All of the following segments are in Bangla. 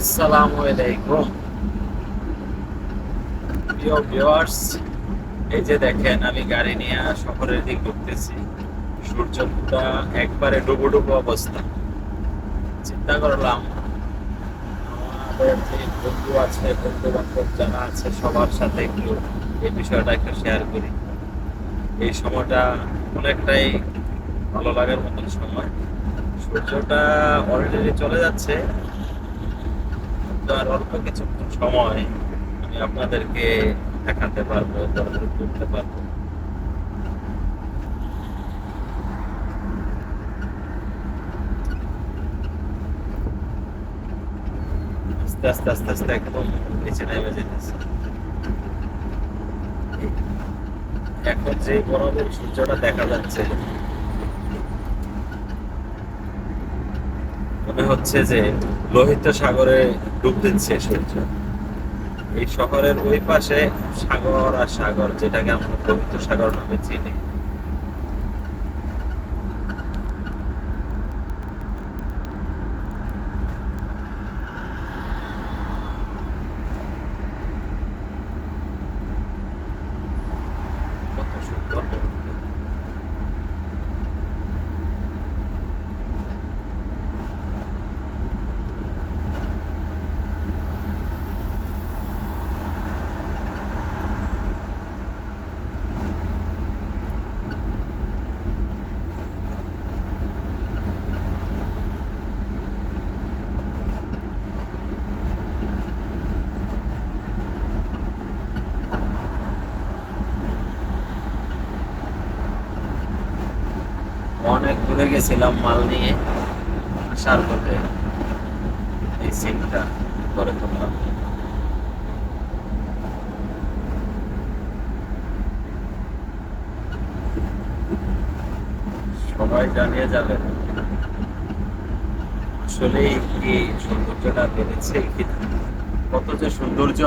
আসসালামু আলাইকুম। প্রিয় ভিউয়ার্স এই যে দেখেন, আমি গাড়ি নিয়ে শহরের দিক ঢুকতেছি সূর্যটা একবারে ডুবো ডুবো অবস্থা। চিন্তা করলাম, আমাদের যে বন্ধু আছে বন্ধু বান্ধব যারা আছে, সবার সাথে একটু এই বিষয়টা একটু শেয়ার করি। এই সময়টা অনেকটাই ভালো লাগার মতন সময়। সূর্যটা অলরেডি চলে যাচ্ছে। আর অল্প কিছুক্ষণ সময় আমি আপনাদেরকে দেখাতে পারব দর্শন করতে পারব। আস্তে আস্তে আস্তে একদম নিচে নেমে এখন যে সূর্যটা দেখা যাচ্ছে, মনে হচ্ছে যে লোহিত সাগরে ডুব শেষ হয়েছে এই শহরের ওই পাশে সাগর আর সাগর, যেটাকে আমরা পবিত্র সাগর নামে চিনি কত সুন্দর অনেক দূরে গেছিলাম মাল নিয়ে আসার পথে। এই সিনটা করে তুললাম। সবাই জানিয়ে যাবেন আসলে কি সৌন্দর্যটা বেড়েছে কত যে সৌন্দর্য!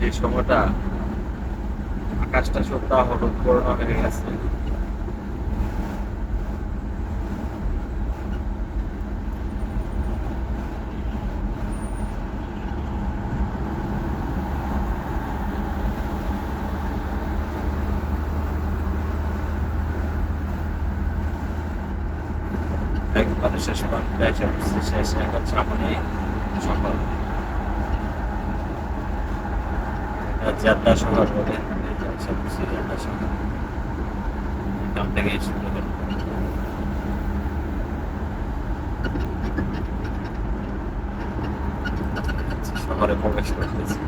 যে সময়টা আকাশটা সত্যা হলুদ বর্ণ হয়ে গেছে একবারে শেষ প্রান্তে এসে শেষ শহরে প্রবেশ করতেছি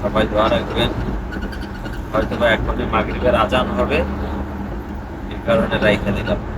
সবাই দোয়া রাখবেন। হয়তো বা এখনই মাগরিবের আজান হবে। এই কারণে রাইখে দিলাম।